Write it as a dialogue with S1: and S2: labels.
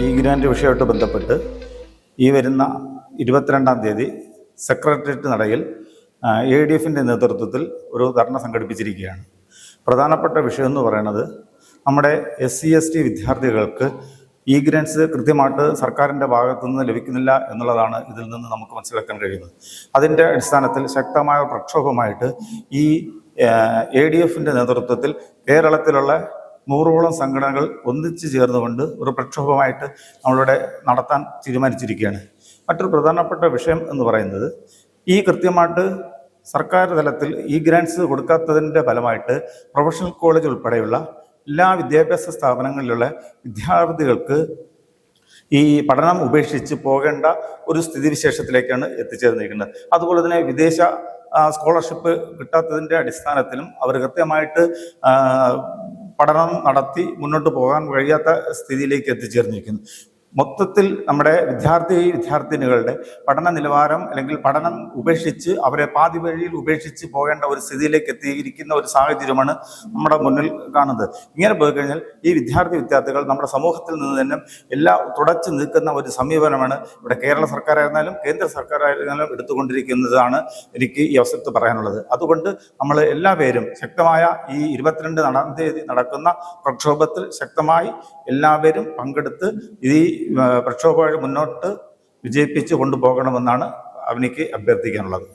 S1: ഈ ഗ്രാൻഡ് വിഷയമായിട്ട് ബന്ധപ്പെട്ട് ഈ വരുന്ന ഇരുപത്തിരണ്ടാം തീയതി സെക്രട്ടേറിയറ്റ് നടയിൽ എ ഡി എഫിന്റെ നേതൃത്വത്തിൽ ഒരു ധർണ സംഘടിപ്പിച്ചിരിക്കുകയാണ്. പ്രധാനപ്പെട്ട വിഷയം എന്ന് പറയുന്നത് നമ്മുടെ എസ് സി എസ് ടി വിദ്യാർത്ഥികൾക്ക് ഈ ഗ്രാൻസ് കൃത്യമായിട്ട് സർക്കാരിന്റെ ഭാഗത്തു നിന്ന് ലഭിക്കുന്നില്ല എന്നുള്ളതാണ് ഇതിൽ നിന്ന് നമുക്ക് മനസ്സിലാക്കാൻ കഴിയുന്നത്. അതിന്റെ അടിസ്ഥാനത്തിൽ ശക്തമായ പ്രക്ഷോഭമായിട്ട് ഈ എ ഡി എഫിന്റെ നേതൃത്വത്തിൽ കേരളത്തിലുള്ള നൂറോളം സംഘടനകൾ ഒന്നിച്ചു ചേർന്നുകൊണ്ട് ഒരു പ്രക്ഷോഭമായിട്ട് നമ്മളിവിടെ നടത്താൻ തീരുമാനിച്ചിരിക്കുകയാണ്. മറ്റൊരു പ്രധാനപ്പെട്ട വിഷയം എന്ന് പറയുന്നത് ഈ കൃത്യമായിട്ട് സർക്കാർ തലത്തിൽ ഈ ഗ്രാൻസ് കൊടുക്കാത്തതിന്റെ ഫലമായിട്ട് പ്രൊഫഷണൽ കോളേജ് ഉൾപ്പെടെയുള്ള എല്ലാ വിദ്യാഭ്യാസ സ്ഥാപനങ്ങളിലുള്ള വിദ്യാർത്ഥികൾക്ക് ഈ പഠനം ഉപേക്ഷിച്ച് പോകേണ്ട ഒരു സ്ഥിതിവിശേഷത്തിലേക്കാണ് എത്തിച്ചേർന്നിരിക്കുന്നത്. അതുപോലെ തന്നെ വിദേശ സ്കോളർഷിപ്പ് കിട്ടാത്തതിന്റെ അടിസ്ഥാനത്തിലും അവർ കൃത്യമായിട്ട് പഠനം നടത്തി മുന്നോട്ട് പോകാൻ കഴിയാത്ത സ്ഥിതിയിലേക്ക് എത്തിച്ചേർന്നിരിക്കുന്നു. മൊത്തത്തിൽ നമ്മുടെ വിദ്യാർത്ഥി വിദ്യാർത്ഥിനികളുടെ പഠന നിലവാരം അല്ലെങ്കിൽ പഠനം ഉപേക്ഷിച്ച് അവരെ പാതി വഴിയിൽ ഉപേക്ഷിച്ച് പോകേണ്ട ഒരു സ്ഥിതിയിലേക്ക് എത്തിയിരിക്കുന്ന ഒരു സാഹചര്യമാണ് നമ്മുടെ മുന്നിൽ കാണുന്നത്. ഇങ്ങനെ പോയി കഴിഞ്ഞാൽ ഈ വിദ്യാർത്ഥി വിദ്യാർത്ഥികൾ നമ്മുടെ സമൂഹത്തിൽ നിന്ന് തന്നെ എല്ലാ തുടച്ചു നിൽക്കുന്ന ഒരു സമീപനമാണ് ഇവിടെ കേരള സർക്കാരായിരുന്നാലും കേന്ദ്ര സർക്കാരായിരുന്നാലും എടുത്തുകൊണ്ടിരിക്കുന്നതാണ് എനിക്ക് ഈ അവസരത്ത് പറയാനുള്ളത്. അതുകൊണ്ട് നമ്മൾ എല്ലാവരും ശക്തമായ ഈ ഇരുപത്തിരണ്ട് നാലാം തീയതി നടക്കുന്ന പ്രക്ഷോഭത്തിൽ ശക്തമായി എല്ലാവരും പങ്കെടുത്ത് ഈ ആ, പ്രക്ഷോഭം മുന്നോട്ട് വിജയിപ്പിച്ച് കൊണ്ടുപോകണമെന്നാണ് അവനിക്ക് അഭ്യർത്ഥിക്കാനുള്ളത്.